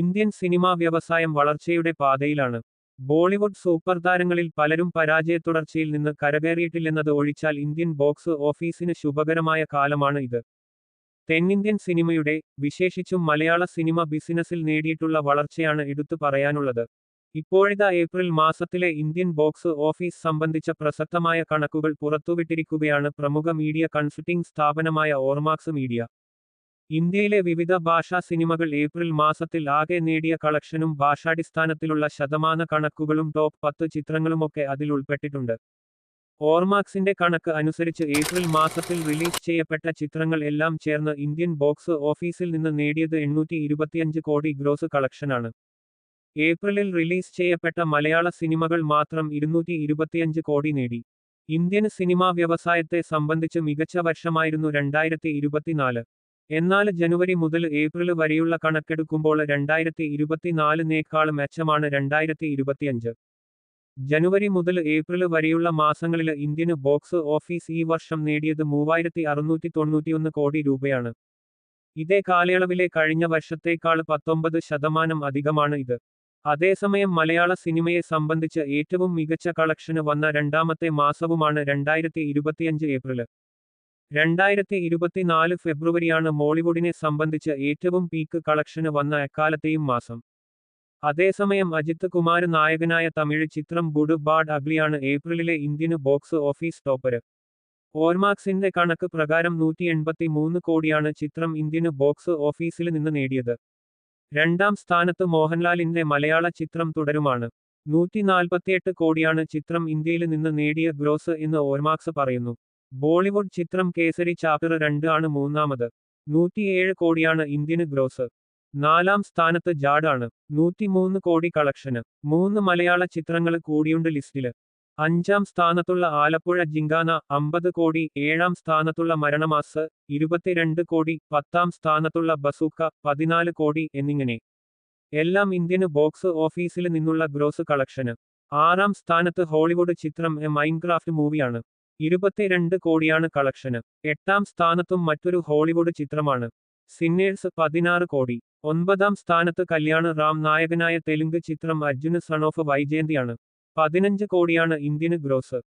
Indian cinema വ്യവസായം വളർച്ചയുടെ പാതയിലാണ്. ബോളിവുഡ് സൂപ്പർ താരങ്ങളിൽ പലരും പരാജയത്തുടർച്ചയിൽ നിന്ന് കരകയറിയിട്ടില്ലെന്നത് ഒഴിച്ചാൽ ഇന്ത്യൻ ബോക്സ് ഓഫീസിന് ശുഭകരമായ കാലമാണ് ഇത്. തെന്നിന്ത്യൻ സിനിമയുടെ വിശേഷിച്ചും മലയാള സിനിമ ബിസിനസ്സിൽ നേടിയിട്ടുള്ള വളർച്ചയാണ് എടുത്തു പറയാനുള്ളത്. ഇപ്പോഴത്തെ ഏപ്രിൽ മാസത്തിലെ ഇന്ത്യൻ ബോക്സ് ഓഫീസ് സംബന്ധിച്ച പ്രസക്തമായ കണക്കുകൾ പുറത്തുവിട്ടിരിക്കുകയാണ് പ്രമുഖ മീഡിയ കൺസൾട്ടിംഗ് സ്ഥാപനമായ ഓർമാക്സ് മീഡിയ. ഇന്ത്യയിലെ വിവിധ ഭാഷാ സിനിമകൾ ഏപ്രിൽ മാസത്തിൽ ആകെ നേടിയ കളക്ഷനും ഭാഷാടിസ്ഥാനത്തിലുള്ള ശതമാന കണക്കുകളും ടോപ്പ് പത്ത് ചിത്രങ്ങളുമൊക്കെ അതിൽ ഉൾപ്പെട്ടിട്ടുണ്ട്. ഓർമാക്സിന്റെ കണക്ക് അനുസരിച്ച് ഏപ്രിൽ മാസത്തിൽ റിലീസ് ചെയ്യപ്പെട്ട ചിത്രങ്ങൾ എല്ലാം ചേർന്ന് ഇന്ത്യൻ ബോക്സ് ഓഫീസിൽ നിന്ന് നേടിയത് എണ്ണൂറ്റി ഇരുപത്തിയഞ്ച് കോടി ഗ്രോസ് കളക്ഷനാണ്. ഏപ്രിലിൽ റിലീസ് ചെയ്യപ്പെട്ട മലയാള സിനിമകൾ മാത്രം ഇരുന്നൂറ്റി ഇരുപത്തിയഞ്ച് കോടി നേടി. ഇന്ത്യൻ സിനിമാ വ്യവസായത്തെ സംബന്ധിച്ച് മികച്ച വർഷമായിരുന്നു രണ്ടായിരത്തി ഇരുപത്തിനാല്. എന്നാൽ ജനുവരി മുതൽ ഏപ്രിൽ വരെയുള്ള കണക്കെടുക്കുമ്പോൾ രണ്ടായിരത്തി ഇരുപത്തിനാലിനേക്കാൾ മെച്ചമാണ് രണ്ടായിരത്തി ഇരുപത്തിയഞ്ച് ജനുവരി മുതൽ ഏപ്രിൽ വരെയുള്ള മാസങ്ങളിൽ ഇന്ത്യൻ ബോക്സ് ഓഫീസ് ഈ വർഷം നേടിയത് മൂവായിരത്തി അറുന്നൂറ്റി തൊണ്ണൂറ്റിയൊന്ന് കോടി രൂപയാണ്. ഇതേ കാലയളവിലെ കഴിഞ്ഞ വർഷത്തേക്കാൾ പത്തൊമ്പത് ശതമാനം അധികമാണ് ഇത്. അതേസമയം മലയാള സിനിമയെ സംബന്ധിച്ച് ഏറ്റവും മികച്ച കളക്ഷന് വന്ന രണ്ടാമത്തെ മാസവുമാണ് രണ്ടായിരത്തി ഇരുപത്തിയഞ്ച് ഏപ്രിൽ. രണ്ടായിരത്തി ഇരുപത്തിനാല് ഫെബ്രുവരിയാണ് മോളിവുഡിനെ സംബന്ധിച്ച് ഏറ്റവും പീക്ക് കളക്ഷന് വന്ന എക്കാലത്തെയും മാസം. അതേസമയം അജിത് കുമാർ നായകനായ തമിഴ് ചിത്രം ഗുഡ് ബാഡ് അഗ്ലിയാണ് ഏപ്രിലിലെ ഇന്ത്യന് ബോക്സ് ഓഫീസ് ടോപ്പര്. ഓർമാക്സിന്റെ കണക്ക് പ്രകാരം നൂറ്റി എൺപത്തി മൂന്ന് കോടിയാണ് ചിത്രം ഇന്ത്യന് ബോക്സ് ഓഫീസിൽ നിന്ന് നേടിയത്. രണ്ടാം സ്ഥാനത്ത് മോഹൻലാലിന്റെ മലയാള ചിത്രം തുടരുമാണ്. നൂറ്റി നാൽപ്പത്തിയെട്ട് കോടിയാണ് ചിത്രം ഇന്ത്യയിൽ നിന്ന് നേടിയ ഗ്രോസ് എന്ന് ഓർമാക്സ് പറയുന്നു. ബോളിവുഡ് ചിത്രം കേസരി ചാപ്റ്റർ രണ്ട് ആണ് മൂന്നാമത്. നൂറ്റിയേഴ് കോടിയാണ് ഇന്ത്യന് ഗ്രോസ് നാലാം സ്ഥാനത്ത് ജാഡാണ് നൂറ്റിമൂന്ന് കോടി കളക്ഷന് മൂന്ന് മലയാള ചിത്രങ്ങൾ കൂടിയുണ്ട് ലിസ്റ്റിൽ. അഞ്ചാം സ്ഥാനത്തുള്ള ആലപ്പുഴ ജിങ്കാന അമ്പത് കോടി ഏഴാം സ്ഥാനത്തുള്ള മരണമാസ് ഇരുപത്തിരണ്ട് കോടി പത്താം സ്ഥാനത്തുള്ള ബസൂക്ക പതിനാല് കോടി എന്നിങ്ങനെ. എല്ലാം ഇന്ത്യന് ബോക്സ് ഓഫീസിൽ നിന്നുള്ള ഗ്രോസ് കളക്ഷന് ആറാം സ്ഥാനത്ത് ഹോളിവുഡ് ചിത്രം എ മൈൻക്രാഫ്റ്റ് മൂവിയാണ്. ഇരുപത്തിരണ്ട് കോടിയാണ് കളക്ഷന്. എട്ടാം സ്ഥാനത്തും മറ്റൊരു ഹോളിവുഡ് ചിത്രമാണ്. സിന്നേഴ്സ് പതിനാറ് കോടി. ഒൻപതാം സ്ഥാനത്ത് കല്യാണ് റാം നായകനായ തെലുങ്ക് ചിത്രം അർജുന് സൺ ഓഫ് വൈജയന്തിയാണ്. പതിനഞ്ച് കോടിയാണ് ഇന്ത്യന് ഗ്രോസ്.